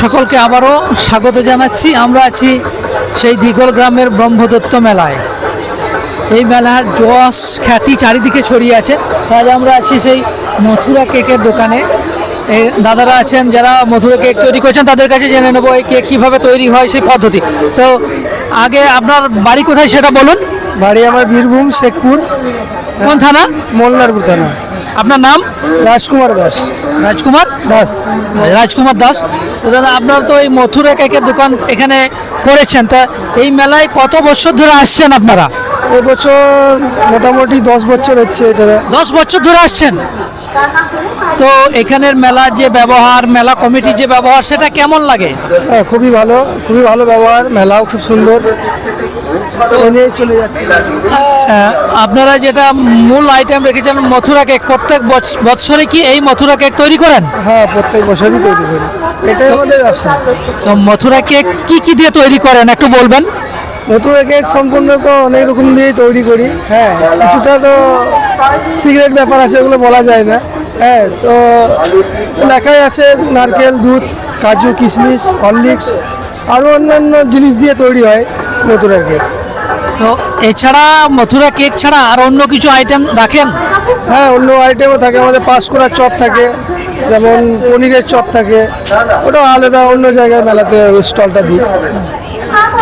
সকলকে আবারও স্বাগত জানাচ্ছি। আমরা আছি সেই দিগল গ্রামের ব্রহ্মদত্ত মেলায়। এই মেলার যশ খ্যাতি চারিদিকে ছড়িয়ে আছে। আজ আমরা আছি সেই মথুরা কেকের দোকানে। এই দাদারা আছেন যারা মথুরা কেক তৈরি করছেন তাদের কাছে জেনে নেব এই কেক কীভাবে তৈরি হয় সেই পদ্ধতি। তো আগে আপনার বাড়ি কোথায় সেটা বলুন। বাড়ি আমার বীরভূম শেখপুর। কোন থানা? মোল্লারপুর থানা। আপনার নাম? রাজকুমার দাস। রাজকুমার? দাস। রাজকুমার দাস। দাদা আপনার তো এই মথুরা কেকের দোকান এখানে করেছেন। তা এই মেলায় কত বছর ধরে আসছেন আপনারা? এবছর মোটামুটি দশ বছর হচ্ছে এটা দশ বছর ধরে আসছেন? তো এখানের মেলার যে ব্যবহার মেলা কমিটির যে ব্যবহার সেটা কেমন লাগে? হ্যাঁ খুবই ভালো খুবই ভালো ব্যবহার মেলাও খুব সুন্দর। এনে চলে যাচ্ছে। আপনারা যেটা মূল আইটেম রেখেছেন মথুরা কেক প্রত্যেক বৎসরে কি এই মথুরা কেক তৈরি করেন? হ্যাঁ প্রত্যেক বছরই তৈরি করি। এটাই আমাদের ব্যবসা। তো মথুরা কেক কি কি দিয়ে তৈরি করেন একটু বলবেন? মথুরা কেক সম্পূর্ণ তো অনেক রকম দিয়েই তৈরি করি। হ্যাঁ। কিছুটা তো সিগারেট ব্যাপার আছে ওগুলো বলা যায় না। হ্যাঁ তো লেখাই আছে নারকেল দুধ কাজু কিশমিশ হরলিক্স আরও অন্যান্য জিনিস দিয়ে তৈরি হয় মথুরার কেক। তো এছাড়া মথুরা কেক ছাড়া আর অন্য কিছু আইটেম রাখেন? হ্যাঁ অন্য আইটেমও থাকে আমাদের পাঁচ করা চপ থাকে যেমন পনিরের চপ থাকে ওটা আলাদা অন্য জায়গায় মেলাতে স্টলটা দিই।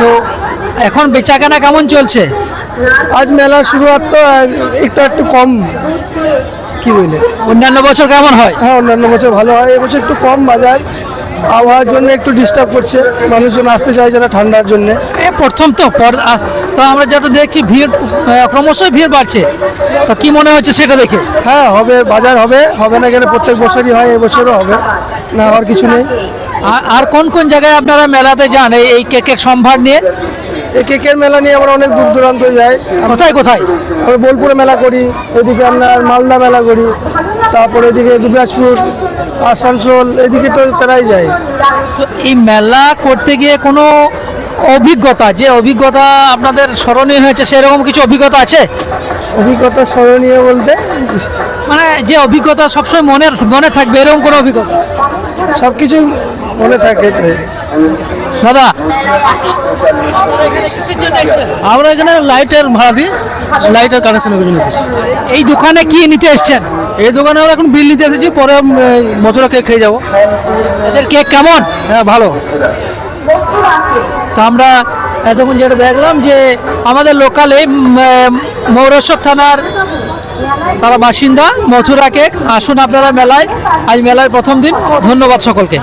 তো এখন বেচাকেনা কেমন চলছে? আজ মেলা শুরুয়াত তো একটু একটু কম কি বুঝলে অন্যান্য বছর কেমন হয়? হ্যাঁ অন্যান্য বছর ভালো হয়। এবছর একটু কম বাজার আবহাওয়ার জন্য একটু ডিস্টার্ব করছে। মানুষজন আসতে চাইছে না ঠান্ডার জন্য। প্রথম তো তো আমরা যেটা দেখছি ভিড় ক্রমশই ভিড় বাড়ছে তো কি মনে হচ্ছে সেটা দেখে? হ্যাঁ হবে বাজার হবে হবে না কেন প্রত্যেক বছরই হয় এবছরও হবে না হওয়ার কিছু নেই। আর- আর কোন কোন জায়গায় আপনারা মেলাতে যান এই কেকের সম্ভার নিয়ে? এই কেকের মেলা নিয়ে আমরা অনেক দূর দূরান্ত যাই কোথায় কোথায়? আমরা বোলপুরে মেলা করি এদিকে আপনার মালদা মেলা করি তারপরে এদিকে দুবরাজপুর আসানসোল এদিকে তো প্রায় যাই তো এই মেলা করতে গিয়ে কোনো অভিজ্ঞতা যে অভিজ্ঞতা আপনাদের স্মরণীয় হয়েছে সেরকম কিছু অভিজ্ঞতা আছে? অভিজ্ঞতা স্মরণীয় বলতে? মানে যে অভিজ্ঞতা সবসময় মনে মনে থাকবে এরকম কোনো অভিজ্ঞতা? সব কিছু মনে থাকে দাদা আমরা এখানে লাইটের ভাড়া দিই লাইটের কানেকশনের জন্য এসেছি। এই দোকানে কি নিতে এসছেন? এই দোকানে আমরা এখন বিল নিতে এসেছি পরে মথুরা কেক খেয়ে যাব। কেক কেমন? হ্যাঁ ভালো। তো আমরা এতক্ষণ যেটা দেখলাম যে আমাদের লোকালে মৌরসর থানার তারা বাসিন্দা মথুরা কেক। আসুন আপনারা মেলায়। আজ মেলায় প্রথম দিন। ধন্যবাদ সকলকে।